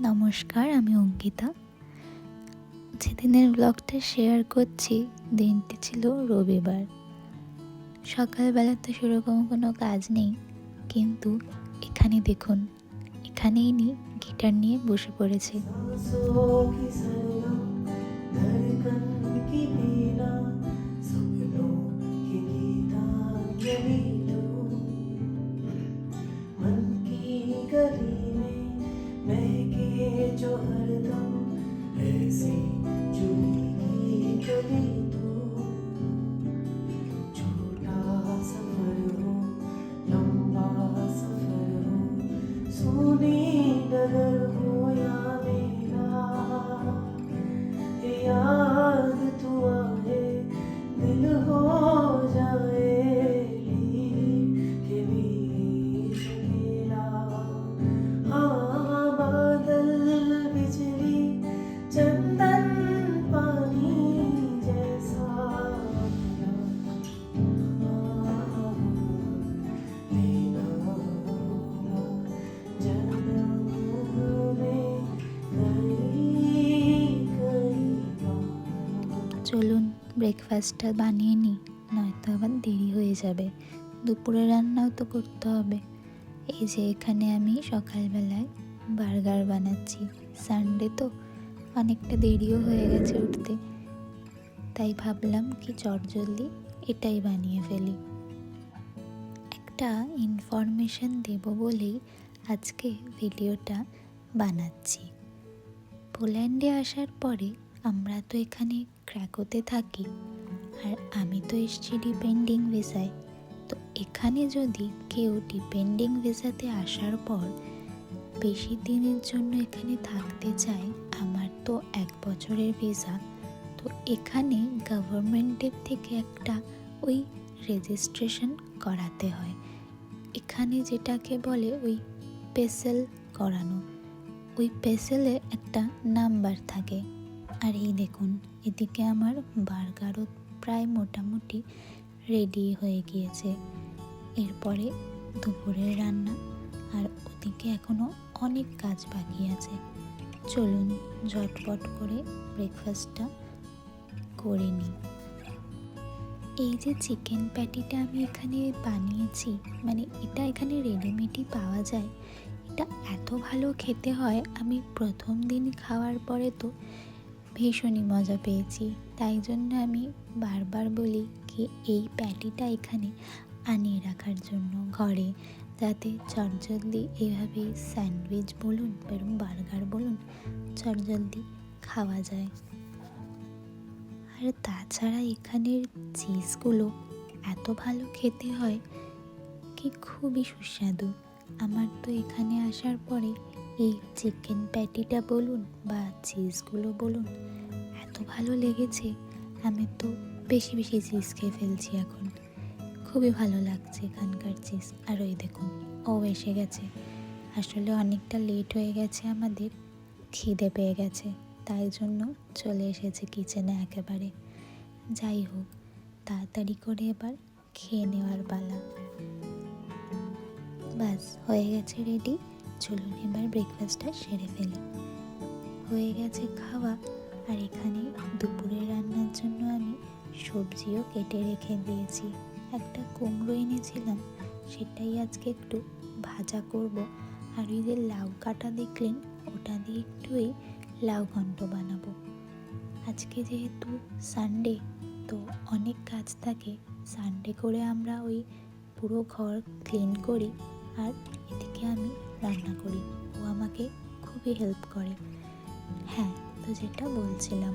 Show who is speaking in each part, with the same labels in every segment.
Speaker 1: নমস্কার, আমি অঙ্কিতা। যেদিনের ব্লগটা শেয়ার করছি, দিনটি ছিল রবিবার। সকালবেলা তো সেরকম কোনো কাজ নেই, কিন্তু এখানে দেখুন, এখানেই নি গিটার নিয়ে বসে পড়েছি। চলুন ব্রেকফাস্টটা বানিয়ে নিই নয়তো আবার দেরি হয়ে যাবে। দুপুরে রান্নাও তো করতে হবে। এই যে এখানে আমি সকালবেলায় বার্গার বানাচ্ছি। সানডে তো অনেকটা দেরিও হয়ে গেছে উঠতে। তাই ভাবলাম কি চটজলদি এটাই বানিয়ে ফেলি। একটা ইনফরমেশন দেব বলেই আজকে ভিডিওটা বানাচ্ছি। পোল্যান্ডে আসার পরে আমরা তো এখানে ক্র্যাকোতে থাকি। আর আমি তো এসছি ডিপেন্ডিং ভিসায় তো এখানে যদি কেউ ডিপেন্ডিং ভিসাতে আসার পর বেশি দিনের জন্য এখানে থাকতে চায়, আমার তো এক বছরের ভিসা তো এখানে গভর্নমেন্টের থেকে একটা ওই রেজিস্ট্রেশন করাতে হয়। এখানে যেটাকে বলে ওই পেসেল করানো। ওই পেসেলে একটা নাম্বার থাকে। আর এই দেখুন, এদিকে আমার বার্গারও প্রায় মোটামুটি রেডি হয়ে গিয়েছে। এরপরে দুপুরের রান্না, আর ওদিকে এখনও অনেক কাজ বাকি আছে। চলুন ঝটপট করে ব্রেকফাস্টটা করে নিই। এই যে চিকেন প্যাটিটা আমি এখানে বানিয়েছি মানে এটা এখানে রেডিমেডই পাওয়া যায়। এটা এত ভালো খেতে হয়, আমি প্রথম দিন খাওয়ার পরে তো ভীষণই মজা পেয়েছি। তাই জন্য আমি বারবার বলি কি, এই প্যাটিটা এখানে আনিয়ে রাখার জন্য ঘরে। যাতে চটজলদি এভাবে স্যান্ডউইচ বলুন বেরম বার্গার বলুন, চটজলদি খাওয়া যায়। আর তাছাড়া এখানের চিজগুলো এত ভালো খেতে হয় কি, খুবই সুস্বাদু। আমার তো এখানে আসার পরে এই চিকেন প্যাটিটা বলুন বা চিজগুলো বলুন, এত ভালো লেগেছে, আমি তো বেশি বেশি চিজ খেয়ে ফেলছি এখন। খুবই ভালো লাগছে এখানকার চিজ আর ওই দেখুন, ও এসে গেছে। আসলে অনেকটা লেট হয়ে গেছে আমাদের, খিদে পেয়ে গেছে, তাই জন্য চলে এসেছে কিচেনে একেবারে। যাই হোক, তাড়াতাড়ি করে এবার খেয়ে নেওয়ার পালা। ব্যাস হয়ে গেছে রেডি চলুন, এবার ব্রেকফাস্টটা সেরে ফেলি। হয়ে গেছে খাওয়া, আর এখানে দুপুরে রান্নার জন্য আমি সবজিও কেটে রেখে দিয়েছি। একটা কুমড়ো এনেছিলাম, সেটাই আজকে একটু ভাজা করব। আর ওই যে লাউ কাটা দেখলেন, ওটা দিয়ে একটুই লাউ ঘন্ট বানাবো। আজকে যেহেতু সানডে তো অনেক কাজ থাকে। সানডে করে আমরা ওই পুরো ঘর ক্লিন করি, আর এদিকে আমি রান্না করি। ও আমাকে খুবই হেল্প করে। হ্যাঁ তো যেটা বলছিলাম,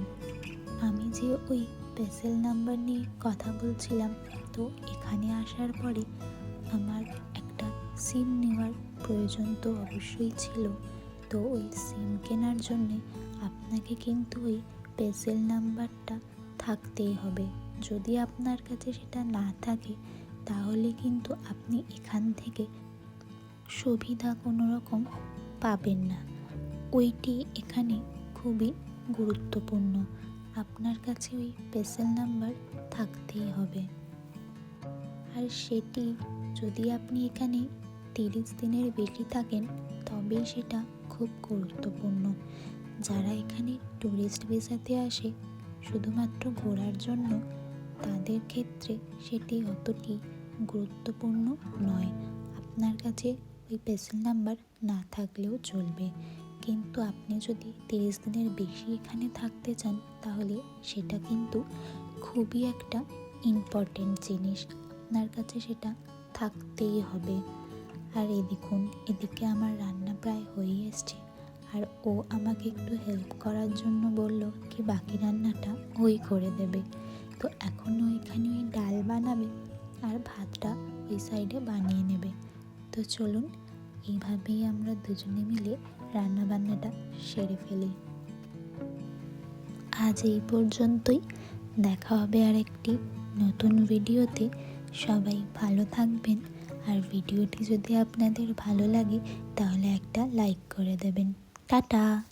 Speaker 1: আমি যে ওই পেসেল নাম্বার নিয়ে কথা বলছিলাম, তো এখানে আসার পরে আমার একটা সিম নেওয়ার প্রয়োজন তো অবশ্যই ছিল। তো ওই সিম কেনার জন্যে আপনাকে কিন্তু ওই পেসেল নাম্বারটা থাকতেই হবে। যদি আপনার কাছে সেটা না থাকে, তাহলে কিন্তু আপনি এখান থেকে সুবিধা কোনো রকম পাবেন না। ওইটি এখানে খুবই গুরুত্বপূর্ণ। আপনার কাছে ওই পেসেল নাম্বার থাকতেই হবে। আর সেটি যদি আপনি এখানে তিরিশ দিনের বেশি থাকেন, তবেই সেটা খুব গুরুত্বপূর্ণ। যারা এখানে ট্যুরিস্ট ভিসাতে আসে, শুধুমাত্র ঘোরার জন্য, তাদের ক্ষেত্রে সেটি অতটি গুরুত্বপূর্ণ নয়। আপনার কাছে ওই পেসেল নাম্বার না থাকলেও চলবে। কিন্তু আপনি যদি তিরিশ দিনের বেশি এখানে থাকতে চান, তাহলে সেটা কিন্তু খুবই একটা ইম্পর্টেন্ট জিনিস। আপনার কাছে সেটা থাকতেই হবে। আর এই দেখুন, এদিকে আমার রান্না প্রায় হয়ে এসছে। আর ও আমাকে একটু হেল্প করার জন্য বলল কি বাকি রান্নাটা ওই করে দেবে। তো এখন ও এখানে ওই ডাল বানাবে আর ভাতটা ওই সাইডে বানিয়ে নেবে। তো চলুন, এইভাবেই আমরা দুজনে মিলে রান্নাবান্নাটা সেরে ফেলি। আজ এই পর্যন্তই। দেখা হবে আর একটি নতুন ভিডিওতে। সবাই ভালো থাকবেন আর ভিডিওটি যদি আপনাদের ভালো লাগে, তাহলে একটা লাইক করে দেবেন। টাটা!